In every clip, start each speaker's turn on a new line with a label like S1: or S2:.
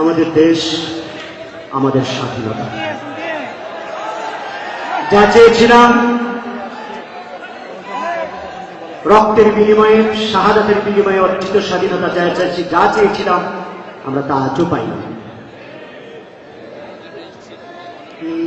S1: আমাদের দেশ, আমাদের স্বাধীনতা। যা চেয়েছিলাম, রক্তের বিনিময়ে, শাহাদাতের বিনিময়ে অর্জিত স্বাধীনতা যা চাইছি, যা চেয়েছিলাম, আমরা তা আজও পাই না এই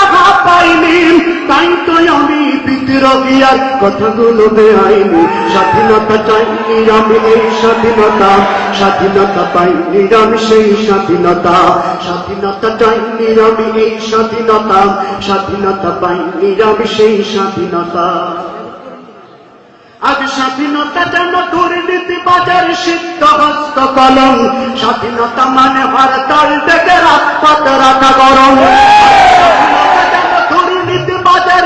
S1: আর কথাগুলো বেআইনি। স্বাধীনতা চাইনি আমি এই স্বাধীনতা। স্বাধীনতা পাইনি আমি সেই স্বাধীনতা। স্বাধীনতা চাইনি আমি এই স্বাধীনতা। স্বাধীনতা পাইনি আমি সেই স্বাধীনতা। আজ স্বাধীনতা যেন দুর্নীতি বাজার সিদ্ধ হস্ত কলম স্বাধীনতা মানে হরতাল থেকে রাখা গরম স্বাধীনতা যেন দুর্নীতি বাজার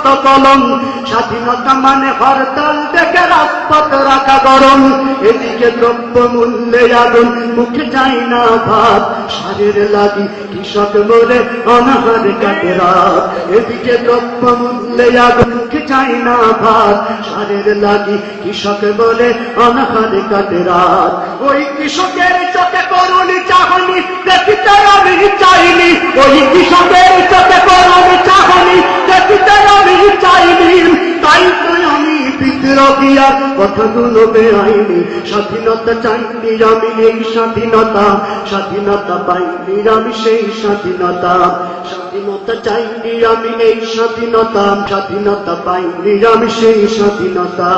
S1: হস্ত কলম স্বাধীনতা মানে হরতাল থেকে রাজপথ রাখা গরম এদিকে দ্রব্য মূল্যে আগুন, মুখে যায় না ভাত। সারের লাগি কৃষক বলে অনাহার কাটে রাত। এদিকে দ্রব্য মূল্যে আগুন, মুখে যায় না ভাত। সারের লাগি কৃষক বলে অনাহার কাটে রাত। ওই কৃষকের চোখে করুনি চাহনি দেখিতে আমি চাইনি, ওই কৃষকের চোখে করুনি চাহনি দেখিতে আমি চাইনি। তাই তো আমি বিদ্রোহী আর কথাগুলো বেআইনি, স্বাধীনতা চাইনি আমি এই স্বাধীনতা স্বাধীনতা পাইনি আমি সেই স্বাধীনতা স্বাধীনতা চাইনি আমি এই স্বাধীনতা স্বাধীনতা পাইনি আমি সেই স্বাধীনতা।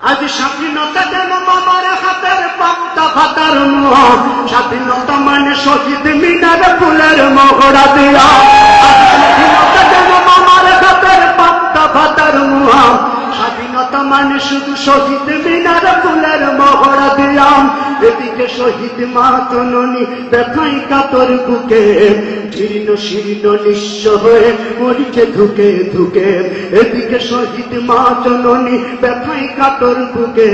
S1: আজ স্বাধীনতা যেন বাবার হাতের পাতা ফাতার মোহ স্বাধীনতা মানে শহীদ মিনার ফুলের মহড়া দিয়া। এদিকে শহীদ মা জননী ব্যথাই কাতর বুকে, জীর্ণ শীর্ণ নিঃস্ব হয়ে মরিছে ধুকে ধুকে। এদিকে শহীদ মা জননী ব্যথাই কাতর বুকে,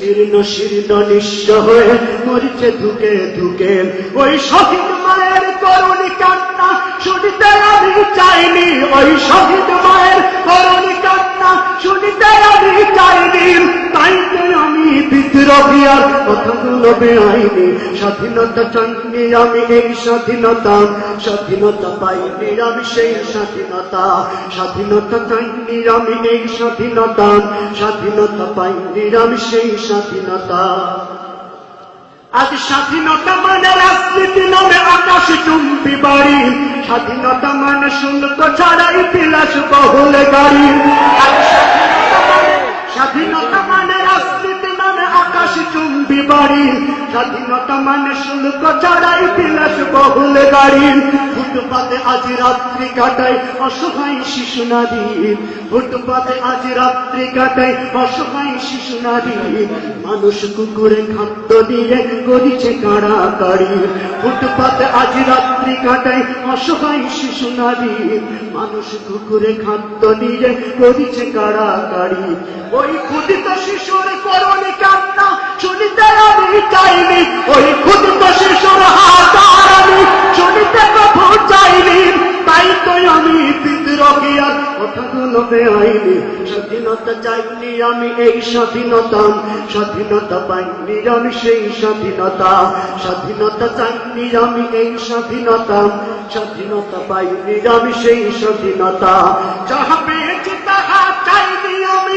S1: জীর্ণ শীর্ণ নিঃস্ব হয়ে মরিছে ধুকে ধুকে। ওই শহীদ মায়ের করুণী কান্না শুনিতে আমি চাইনি, ওই শহীদ মায়ের করুণী কান্না শুনিতে আমি আমি বিদ্রোহী আর কথাগুলো বেআইনি স্বাধীনতা চাইনি আমি এই স্বাধীনতা। স্বাধীনতা পাইনি আমি সেই স্বাধীনতা। স্বাধীনতা চাইনি আমি এই স্বাধীনতা। স্বাধীনতা পাইনি আমি সেই স্বাধীনতা। আজ স্বাধীনতা মানে রাজনীতি নামে আকাশ চুম্বি বাড়ি। স্বাধীনতা মানে শুল্ক ছাড়াই বিলাস বহুল গাড়ি। স্বাধীনতা মানে শুল্ক ছাড়াই বিলাস বহুল গাড়ি ফুটপাতে আজ রাত্রি কাটাই অসহায় শিশু নারী। ফুটপাতে আজ রাত্রি কাটাই অসহায় শিশু নারী। মানুষ কুকুরে খাদ্য দিয়ে করিছে কাড়াকাড়ি ফুটপাতে আজ রাত্রি কাটাই অসহায় শিশু নারী। মানুষ কুকুরে খাদ্য দিয়ে করিছে কাড়াকাড়ি ওই ক্ষুদিত শিশুর করণি কান্না শুনিতে আমি চাইনি, ওই ক্ষুদিত শিশুর হাতার আমি শুনিতে কখনো চাইনি, তাই তো আমি স্বাধীনতা চাইনি আমি এই স্বাধীনতা স্বাধীনতা পাইনি আমি সেই স্বাধীনতা। স্বাধীনতা চাইনি আমি এই স্বাধীনতা স্বাধীনতা পাইনি আমি সেই স্বাধীনতা। চাইনি আমি